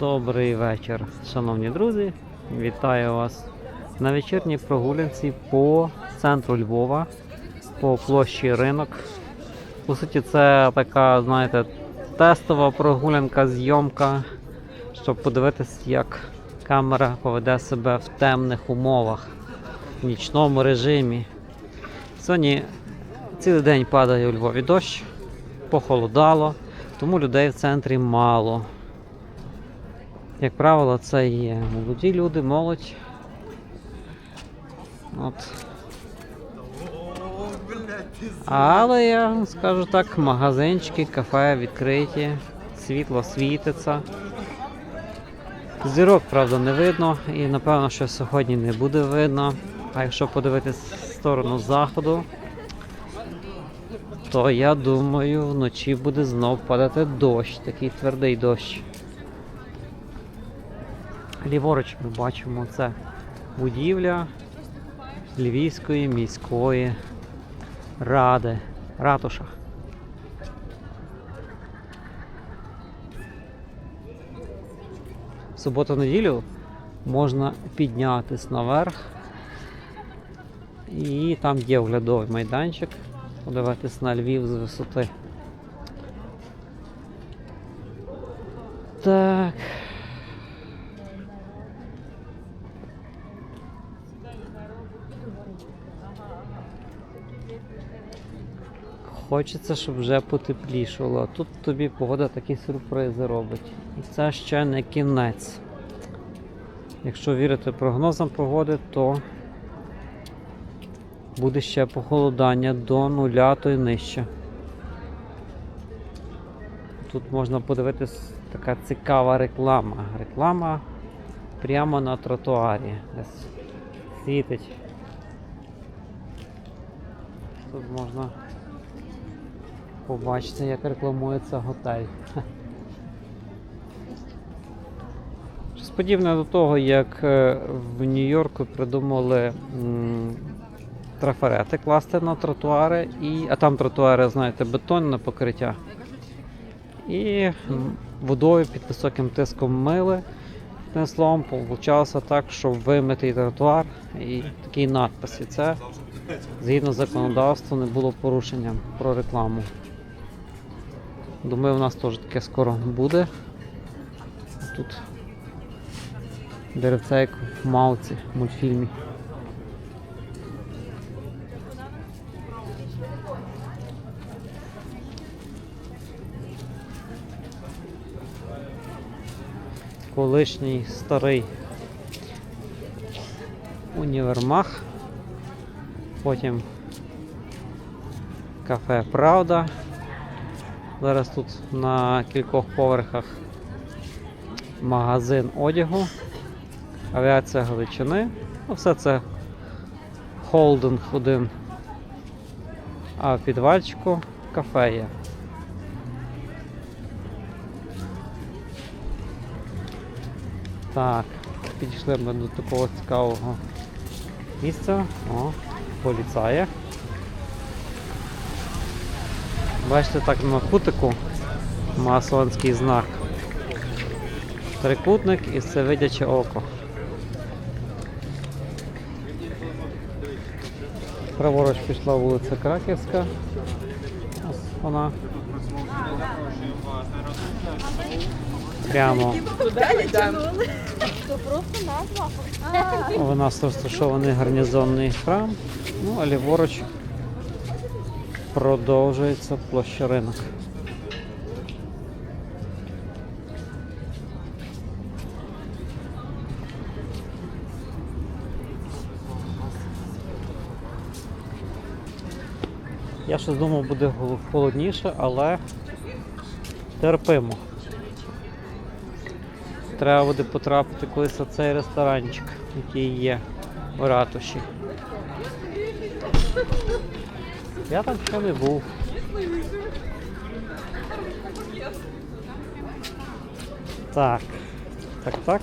Добрий вечір, шановні друзі. Вітаю вас на вечірній прогулянці по центру Львова, по площі ринок. По суті, це така, знаєте, тестова прогулянка, зйомка, щоб подивитись, як камера поведе себе в темних умовах, в нічному режимі. Сьогодні цілий день падає у Львові дощ, похолодало, тому людей в центрі мало. Як правило, це є молоді люди, молодь. От. Але я скажу так, магазинчики, кафе відкриті, світло світиться. Зірок, правда, не видно, і напевно, що сьогодні не буде видно. А якщо подивитись в сторону заходу, то я думаю, вночі буде знов падати дощ, такий твердий дощ. Ліворуч ми бачимо це будівля Львівської міської ради. Ратуша. В суботу-неділю можна піднятись наверх. І там є оглядовий майданчик. Подивитись на Львів з висоти. Так. Хочеться, щоб вже потеплішало. Тут тобі погода такі сюрпризи робить. І це ще не кінець. Якщо вірити прогнозам погоди, то буде ще похолодання до нуля, то й нижче. Тут можна подивитись така цікава реклама. Реклама прямо на тротуарі. Світить. Тут можна побачити, як рекламується готель. Щось подібне до того, як е, в Нью-Йорку придумали трафарети класти на тротуари, і, а там тротуари, знаєте, бетонне покриття. І водою під високим тиском мили. Тим словом, получалося так, що вимитий тротуар і такий надпис. І це згідно законодавства не було порушенням про рекламу. Думаю, у нас теж таке скоро буде. Тут деревце як в Мауці в мультфільмі. Колишній старий універмаг. Потім кафе Правда. Зараз тут на кількох поверхах магазин одягу, авіація Галичини. Ну, все це холдинг один. А в підвальчику кафе є. Так, підійшли ми до такого цікавого місця. О, поліцає. Бачите, так на кутику масланський знак. Трикутник і це видяче око. Праворуч пішла вулиця Краківська. Ось вона. Прямо у нас розташований гарнізонний храм. Ну, а ліворуч продовжується площа ринок. Я щось думав, буде холодніше, але терпимо. Треба буде потрапити колись в цей ресторанчик, який є в ратуші. Я там ще не був. Так. Так, так.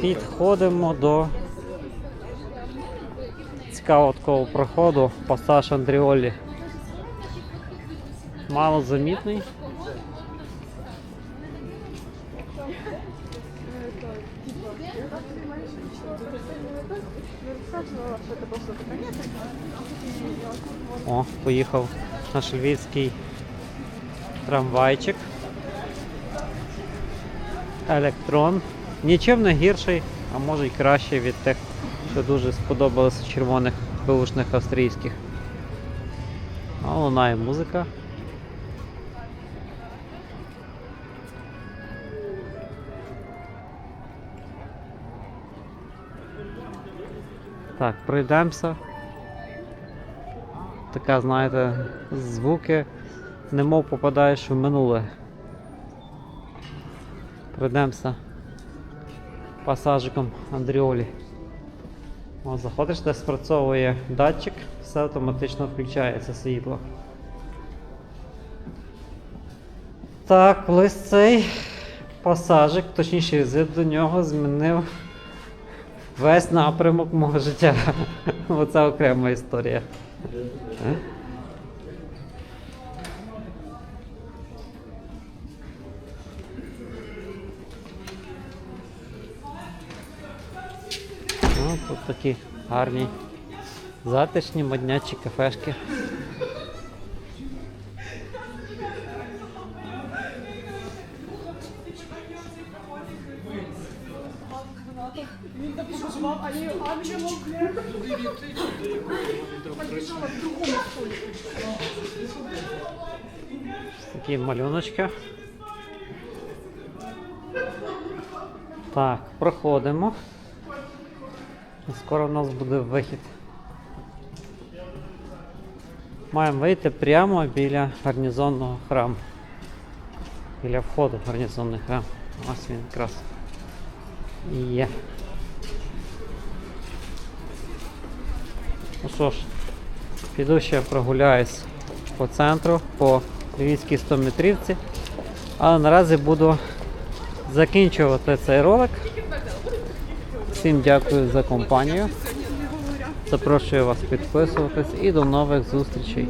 Підходимо до цікавого такого проходу пасаж Андріолі. Малозамітний. О, поїхав наш львівський трамвайчик. Електрон. Нічим не гірший, а може й кращий від тих, що дуже сподобалося червоних беушних австрійських. А лунає музика. Так, пройдемося. Така, знаєте, звуки, немов попадаєш в минуле. Пройдемося пасажиком Андріолі. О, заходиш, де спрацьовує датчик, все автоматично включається світло. Так, колись цей пасажик, точніше візит до нього змінив весь напрямок мого життя. Оце окрема історія. Ну, тут такі гарні затишні моднячі кафешки. Такі малюночки. Так, проходимо. І Скоро в нас буде вихід. Маємо вийти прямо біля гарнізонного храму. Біля входу в гарнізонний храм. Ось він якраз. Є. Ну що ж, піду ще прогуляюсь по центру, по львівській 100 метрівці. Але наразі буду закінчувати цей ролик. Всім дякую за компанію. Запрошую вас підписуватись і до нових зустрічей.